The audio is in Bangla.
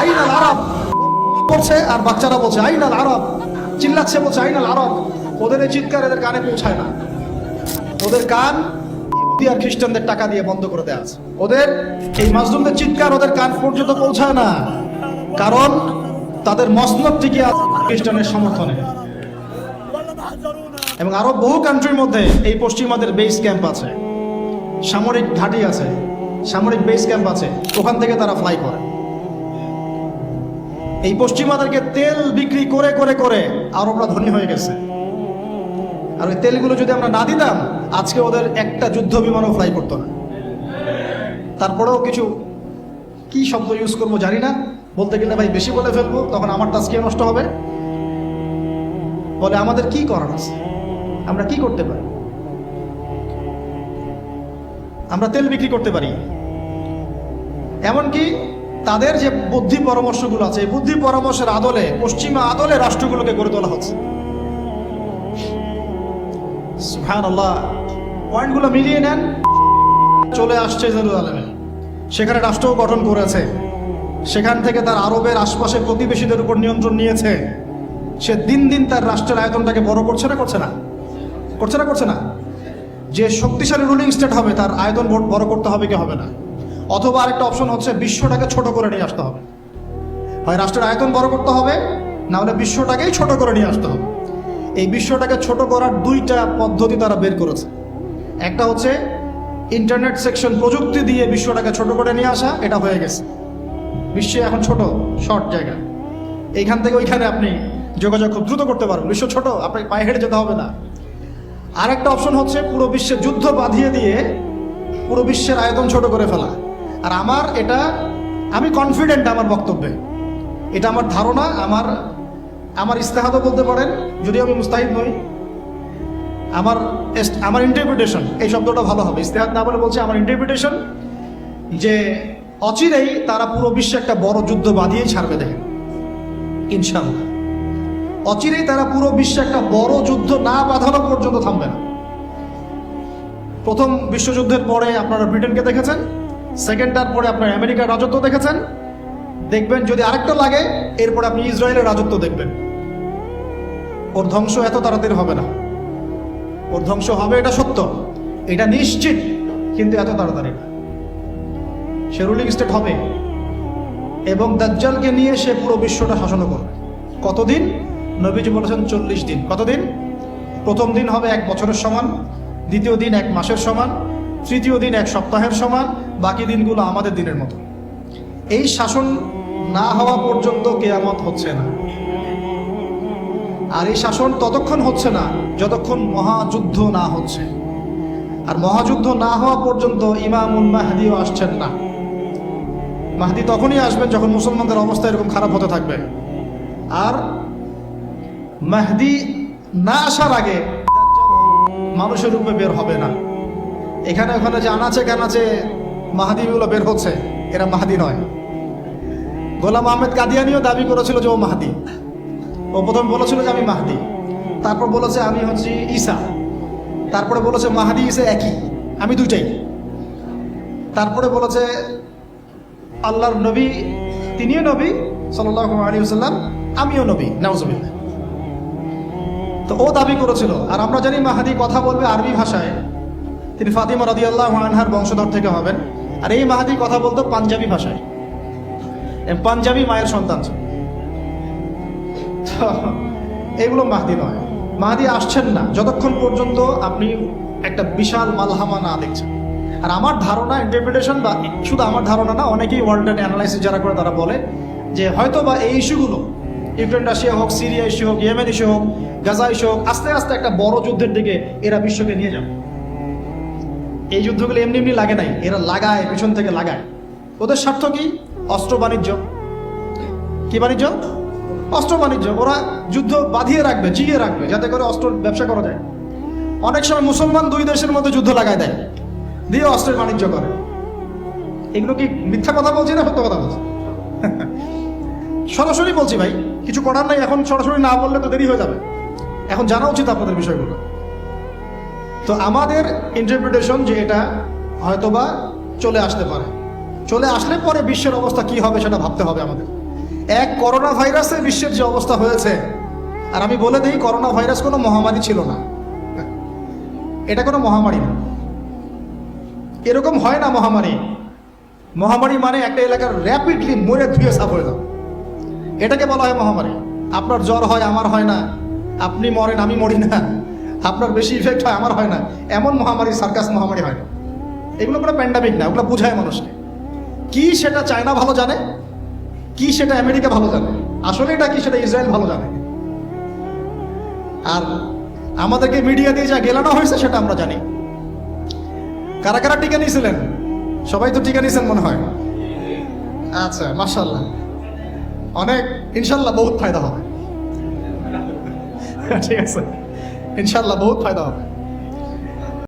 আইনাল আরব। করছে আর বাচ্চারা বলছে, আইনাল আরব। চিল্লাচ্ছে, বলছে, আইনাল আরব। ওদের এই চিৎকার এদের কানে পৌঁছায় না। ওদের কান আর খ্রিস্টানদের টাকা দিয়ে বন্ধ করে দেওয়া আছে। ওদের এই মাজলুমদের চিৎকার ওদের কান পর্যন্ত পৌঁছায় না। কারণ তাদের মসনদ টিকে আছে খ্রিস্টানের সমর্থনে। এবং আরও বহু কান্ট্রির মধ্যে এই পশ্চিমাদের বেস ক্যাম্প আছে। সামরিক ঘাঁটি আছে। সামরিক বেস ক্যাম্প আছে। ওখান থেকে তারা ফ্লাই করে। এই পশ্চিমাদেরকে তেল বিক্রি করে করে করে আরবরা ধনী হয়ে গেছে। আর ওই তেলগুলো যদি আমরা না দিতাম, আজকে ওদের একটা যুদ্ধ বিমানও ফ্লাই করতো না। তারপরেও কিছু, কি শব্দ ইউজ করব জানি না। বলতে গেলে ভাই বেশি বলে ফেলব, তখন আমার টাস্কে নষ্ট হবে? বলে আমাদের কি করার আছে? আমরা কি করতে পারি? আমরা তেল বিক্রি করতে পারি। এমনকি তাদের যে বুদ্ধি পরামর্শগুলো আছে, এই বুদ্ধি পরামর্শের আদলে, পশ্চিমা আদলে রাষ্ট্রগুলোকে গড়ে তোলা হচ্ছে। সুবহান আল্লাহ পয়েন্টগুলো মিলিয়ে নেন, চলে আসছে জেরুজালেমে। সেখানে রাষ্ট্র গঠন করেছে। সেখান থেকে তার আরবের আশপাশের প্রতিবেশীদের উপর নিয়ন্ত্রণ নিয়েছে। সে দিন দিন তার রাষ্ট্রের আয়তনটাকে বড় করছে না করছে না? করছে না করছে না? যে শক্তিশালী রুলিং স্টেট হবে, তার আয়তন বড়- বড় করতে হবে কি হবে না? অথবা আরেকটা অপশন হচ্ছে বিশ্বটাকে ছোট করে নিয়ে আসতে হবে। হয় রাষ্ট্রের আয়তন বড় করতে হবে, না হলে বিশ্বটাকেই ছোট করে নিয়ে আসতে হবে। এই বিশ্বটাকে ছোট করার দুইটা পদ্ধতি তারা বের করেছে। একটা হচ্ছে ইন্টারনেট সেকশন প্রযুক্তি দিয়ে বিশ্বটাকে ছোট করে নিয়ে আসা, এটা হয়ে গেছে। বিশ্বে এখন ছোট শর্ট জায়গা। এইখান থেকে ওইখানে আপনি যোগাযোগ খুব দ্রুত করতে পারবেন। বিশ্ব ছোট আপনাকে পায়ে হেঁটে যেতে হবে না। আরেকটা অপশন হচ্ছে পুরো বিশ্বে যুদ্ধ বাঁধিয়ে দিয়ে পুরো বিশ্বের আয়তন ছোট করে ফেলা। আর আমার এটা, আমি কনফিডেন্ট আমার বক্তব্যে। এটা আমার ধারণা, আমার আমার ইস্তেহাদও বলতে পারেন, যদিও আমি মুস্তাহিদ নই। আমার আমার ইন্টারপ্রিটেশন এই শব্দটা ভালো হবে। ইস্তেহাদ না বলে বলছে, আমার ইন্টারপ্রিটেশন যে অচিরেই তারা পুরো বিশ্বে একটা বড় যুদ্ধ বাঁধিয়েই ছাড়বে দেখেন। ইনশাল্লাহ অচিরেই তারা পুরো বিশ্বে একটা বড় যুদ্ধ না বাঁধানো পর্যন্ত থামবে না। প্রথম বিশ্বযুদ্ধের পরে আপনারা ব্রিটেনকে দেখেছেন? সেকেন্ডটার পরে আপনার আমেরিকার রাজত্ব দেখেছেন? দেখবেন যদি আরেকটা লাগে, এরপর আপনি ইসরায়েলের রাজত্ব দেখবেন। ওর ধ্বংস এত তাড়াতাড়ি হবে না। ওর ধ্বংস হবে, এটা সত্য। এটা নিশ্চিত, কিন্তু এত তাড়াতাড়ি না। সে রুলিং স্টেট হবে। এবং দাজ্জালকে নিয়ে সে পুরো বিশ্বটা শাসন করবে। কতদিন? নবীজি বলেছেন চল্লিশ দিন। কতদিন? প্রথম দিন হবে এক বছরের সমান, দ্বিতীয় দিন এক মাসের সমান তৃতীয় দিন এক সপ্তাহের সমান, বাকি দিনগুলো আমাদের দিনের মতো। এই শাসন না হওয়া পর্যন্ত কেয়ামত হচ্ছে না। আর এই শাসন ততক্ষণ হচ্ছে না যতক্ষণ মহাযুদ্ধ না হচ্ছে। আর মহাযুদ্ধ না হওয়া পর্যন্ত ইমামুল মাহদিও আসছেন না। মাহদি তখনই আসবেন যখন মুসলমানদের অবস্থা এরকম খারাপ হতে থাকবে। আর মাহদি না আসার আগে মানুষের রূপে বের হবে না। এখানে ওখানে যে আনাচে কানাচে মাহাদিগুলো বের হচ্ছে, এরা মাহাদি নয়। গোলাম আহমেদ কাদিয়ানিও দাবি করেছিল যে ও মাহাদি। ও প্রথম বলেছিল যে আমি মাহাদি। তারপর বলেছে আমি হচ্ছি ঈসা। তারপরে বলেছে মাহাদি ঈসা একই, আমি দুইটাই। তারপরে বলেছে আল্লাহর নবী, তিনিও নবী আলী সাল্লাম আমিও নবী, নাউজুবিল্লাহ। তো ও দাবি করেছিল, আর আমরা জানি মাহাদি কথা বলবে আরবি ভাষায়। তিনি ফাতিমা রাদি আল্লাহ আনহার বংশধর থেকে হবেন। আর এই মাহাদি কথা বলতো পাঞ্জাবি ভাষায়। পাঞ্জাবি মায়ের সন্তান ছিল। এগুলো মাহাদি নয়। মাহাদি আসছেন না, যতক্ষণ পর্যন্ত আপনি একটা বিশাল মালহামা না দেখছেন। আর আমার ধারণা ইন্টারপ্রিটেশন বা শুধু আমার ধারণা না, অনেকেই ওয়ার্ল্ড অ্যানালাইসিস যারা করে তারা বলে যে হয়তো বা এই ইস্যুগুলো ইউক্রেন, রাশিয়া হোক, সিরিয়া ইস্যু হোক, ইয়েমেন ইস্যু হোক, গাজা ইস্যু হোক, আস্তে আস্তে একটা বড় যুদ্ধের দিকে এরা বিশ্বকে নিয়ে যাবে। এই যুদ্ধগুলো এমনি এমনি লাগে নাই। এরা লাগায়, পিছন থেকে লাগায়। ওদের স্বার্থ কি? অস্ত্র বাণিজ্য। কি বাণিজ্য? অস্ত্র বাণিজ্য। ওরা যুদ্ধ বাঁধিয়ে রাখবে, জিয়ে রাখবে, যাতে করে অস্ত্র ব্যবসা করা যায়। অনেক সময় মুসলমান দুই দেশের মধ্যে যুদ্ধ লাগায় দেয়, দিয়ে অস্ত্রের বাণিজ্য করে। এগুলো কি মিথ্যা কথা বলছি না সত্য কথা বলছি? সরাসরি বলছি ভাই, কিছু করার নাই, এখন সরাসরি না বললে তো দেরি হয়ে যাবে। এখন জানা উচিত আপনাদের বিষয়গুলো। তো আমাদের ইন্টারপ্রিটেশন যে এটা হয়তোবা চলে আসতে পারে। চলে আসলে পরে বিশ্বের অবস্থা কি হবে সেটা ভাবতে হবে আমাদের। এক করোনা ভাইরাসে বিশ্বের যে অবস্থা হয়েছে, আর আমি বলে দিই করোনা ভাইরাস কোনো মহামারী ছিল না। এটা কোনো মহামারী না। এরকম হয় না মহামারী। মহামারী মানে একটা এলাকার র্যাপিডলি মরে ধুয়ে সাফ হয়ে এটাকে বলা হয় মহামারী। আপনার জ্বর হয়, আমার হয় না। আপনি মরেন, আমি মরি না। আপনার বেশি ইফেক্ট হয়, আমার হয় না। এমন মহামারী, সার্কাস মহামারী হয়। না এগুলো কোনো প্যান্ডামিক না ওগুলো বোঝায় মানুষকে। কি সেটা চায়না ভালো জানে? কি সেটা আমেরিকা ভালো জানে? আসলে এটা কি সেটা ইসরায়েল ভালো জানে? আর আমাদেরকে মিডিয়া দিয়ে যা গেলানো হয়েছে, সেটা আমরা জানি। কারা কারা টিকা নিয়েছিলেন? সবাই তো টিকা নিয়েছেন মনে হয়। আচ্ছা মার্শাল্লাহ অনেক ইনশাল্লাহ বহুত ফায়দা হবে। ঠিক আছে। ইনশাল্লাহ বহুত ফায়দা হবে।